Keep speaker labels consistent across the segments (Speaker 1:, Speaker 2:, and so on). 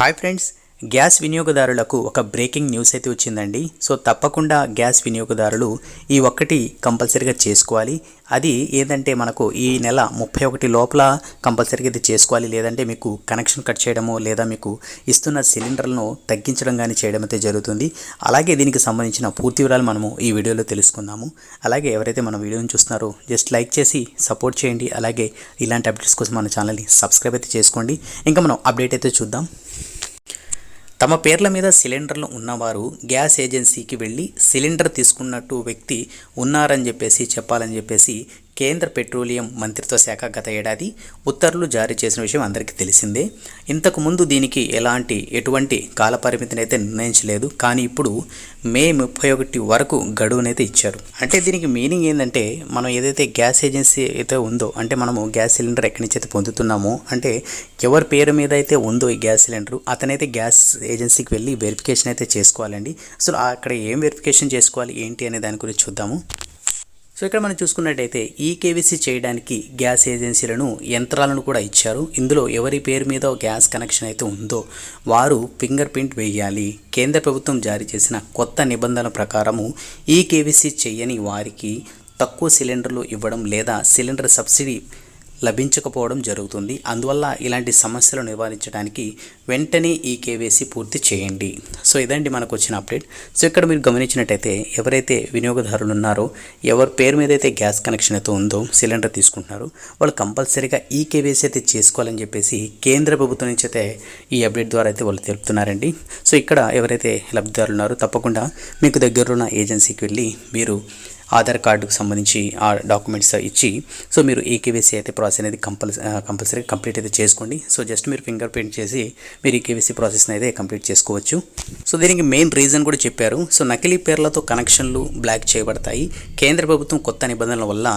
Speaker 1: Hi friends gas వినియోగదారులకు ఒక breaking news అయితే వచ్చిందండి. సో తప్పకుండా గ్యాస్ వినియోగదారులు ఈ ఒక్కటి కంపల్సరీగా చేసుకోవాలి. అది ఏదంటే మనకు ఈ నెల ముప్పై ఒకటి లోపల కంపల్సరీగా ఇది చేసుకోవాలి. లేదంటే మీకు కనెక్షన్ కట్ చేయడము లేదా మీకు ఇస్తున్న సిలిండర్లను తగ్గించడం కానీ చేయడం అయితే జరుగుతుంది. అలాగే దీనికి సంబంధించిన పూర్తి వివరాలు మనము ఈ వీడియోలో తెలుసుకుందాము. అలాగే ఎవరైతే మన వీడియోని చూస్తున్నారో జస్ట్ లైక్ చేసి సపోర్ట్ చేయండి. అలాగే ఇలాంటి అప్డేట్స్ కోసం మన ఛానల్ని సబ్స్క్రైబ్ అయితే చేసుకోండి. ఇంకా మనం అప్డేట్ అయితే చూద్దాం. తమ పేర్ల మీద సిలిండర్లు ఉన్నవారు గ్యాస్ ఏజెన్సీకి వెళ్ళి సిలిండర్ తీసుకున్నట్టు వ్యక్తి ఉన్నారని చెప్పేసి చెప్పాలని చెప్పేసి కేంద్ర పెట్రోలియం మంత్రిత్వ శాఖ గత ఏడాది ఉత్తర్వులు జారీ చేసిన విషయం అందరికీ తెలిసిందే. ఇంతకుముందు దీనికి ఎలాంటి ఎటువంటి కాలపరిమితిని అయితే నిర్ణయించలేదు. కానీ ఇప్పుడు మే ముప్పై ఒకటి వరకు గడువునైతే ఇచ్చారు. అంటే దీనికి మీనింగ్ ఏంటంటే మనం ఏదైతే గ్యాస్ ఏజెన్సీ అయితే ఉందో అంటే మనము గ్యాస్ సిలిండర్ ఎక్కడి నుంచి అయితే పొందుతున్నామో అంటే ఎవరి పేరు మీద అయితే ఉందో ఈ గ్యాస్ సిలిండర్ అతనైతే గ్యాస్ ఏజెన్సీకి వెళ్ళి వెరిఫికేషన్ అయితే చేసుకోవాలండి. అసలు అక్కడ ఏం వెరిఫికేషన్ చేసుకోవాలి ఏంటి అనే దాని గురించి చూద్దాము. సో ఇక్కడ మనం చూసుకున్నట్టయితే ఈ కేవీసీ చేయడానికి గ్యాస్ ఏజెన్సీలను యంత్రాలను కూడా ఇచ్చారు. ఇందులో ఎవరి పేరు మీద గ్యాస్ కనెక్షన్ అయితే ఉందో వారు ఫింగర్ ప్రింట్ వేయాలి. కేంద్ర ప్రభుత్వం జారీ చేసిన కొత్త నిబంధనల ప్రకారము ఈ కేవీసీ చేయని వారికి తక్కువ సిలిండర్లు ఇవ్వడం లేదా సిలిండర్ సబ్సిడీ లభించకపోవడం జరుగుతుంది. అందువల్ల ఇలాంటి సమస్యలు నివారించడానికి వెంటనే ఈ కేవైసీ పూర్తి చేయండి. సో ఇదండి మనకు వచ్చిన అప్డేట్. సో ఇక్కడ మీరు గమనించినట్టయితే ఎవరైతే వినియోగదారులు ఉన్నారో ఎవరి పేరు మీద అయితే గ్యాస్ కనెక్షన్ అయితే ఉందో సిలిండర్ తీసుకుంటున్నారో వాళ్ళు కంపల్సరీగా ఈ కేవైసీ అయితే చేసుకోవాలని చెప్పేసి కేంద్ర ప్రభుత్వం నుంచి అయితే ఈ అప్డేట్ ద్వారా అయితే వాళ్ళు తెలుపుతున్నారండి. సో ఇక్కడ ఎవరైతే లబ్ధిదారులు ఉన్నారో తప్పకుండా మీకు దగ్గరలో ఉన్న ఏజెన్సీకి వెళ్ళి మీరు ఆధార్ కార్డుకు సంబంధించి ఆ డాక్యుమెంట్స్ ఇచ్చి సో మీరు ఈకేవీసీ అయితే ప్రాసెస్ అనేది కంపల్సరీ కంపల్సరీ కంప్లీట్ అయితే చేసుకోండి. సో జస్ట్ మీరు ఫింగర్ ప్రింట్ చేసి మీరు ఈకేవీసీ ప్రాసెస్ని అయితే కంప్లీట్ చేసుకోవచ్చు. సో దీనికి మెయిన్ రీజన్ కూడా చెప్పారు. సో నకిలీ పేర్లతో కనెక్షన్లు బ్లాక్ చేయబడతాయి. కేంద్ర ప్రభుత్వం కొత్త నిబంధనల వల్ల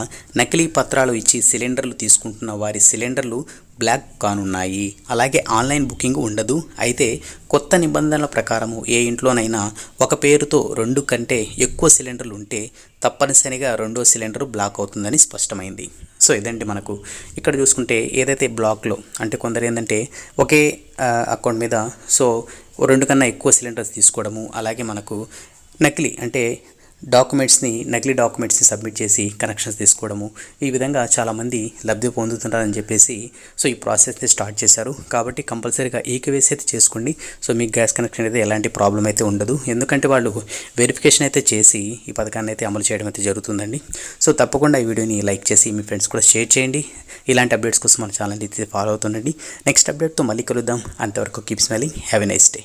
Speaker 1: నకిలీ పత్రాలు ఇచ్చి సిలిండర్లు తీసుకుంటున్న వారి సిలిండర్లు బ్లాక్ కానున్నాయి. అలాగే ఆన్లైన్ బుకింగ్ ఉండదు. అయితే కొత్త నిబంధనల ప్రకారము ఏ ఇంట్లోనైనా ఒక పేరుతో రెండు కంటే ఎక్కువ సిలిండర్లు ఉంటే తప్పనిసరిగా రెండో సిలిండర్ బ్లాక్ అవుతుందని స్పష్టమైంది. సో ఇదండి మనకు. ఇక్కడ చూసుకుంటే ఏదైతే బ్లాక్లో అంటే కొందరు ఏంటంటే ఒకే అకౌంట్ మీద సో రెండు కన్నా ఎక్కువ సిలిండర్స్ తీసుకోవడము అలాగే మనకు నకిలీ అంటే డాక్యుమెంట్స్ని నకిలీ డాక్యుమెంట్స్ని సబ్మిట్ చేసి కనెక్షన్స్ తీసుకోవడము. ఈ విధంగా చాలామంది లబ్ధి పొందుతున్నారని చెప్పేసి సో ఈ ప్రాసెస్ని స్టార్ట్ చేశారు. కాబట్టి కంపల్సరీగా ఈకవేసి అయితే చేసుకోండి. సో మీకు గ్యాస్ కనెక్షన్ అయితే ఎలాంటి ప్రాబ్లం అయితే ఉండదు. ఎందుకంటే వాళ్ళు వెరిఫికేషన్ అయితే చేసి ఈ పథకాన్ని అయితే అమలు చేయడం అయితే జరుగుతుందండి. సో తప్పకుండా ఈ వీడియోని లైక్ చేసి మీ ఫ్రెండ్స్ కూడా షేర్ చేయండి. ఇలాంటి అప్డేట్స్ కోసం మన ఛానల్ అయితే ఫాలో అవుతుండండి. నెక్స్ట్ అప్డేట్తో మళ్ళీ కలుద్దాం. అంతవరకు keep smiling. Have a nice day.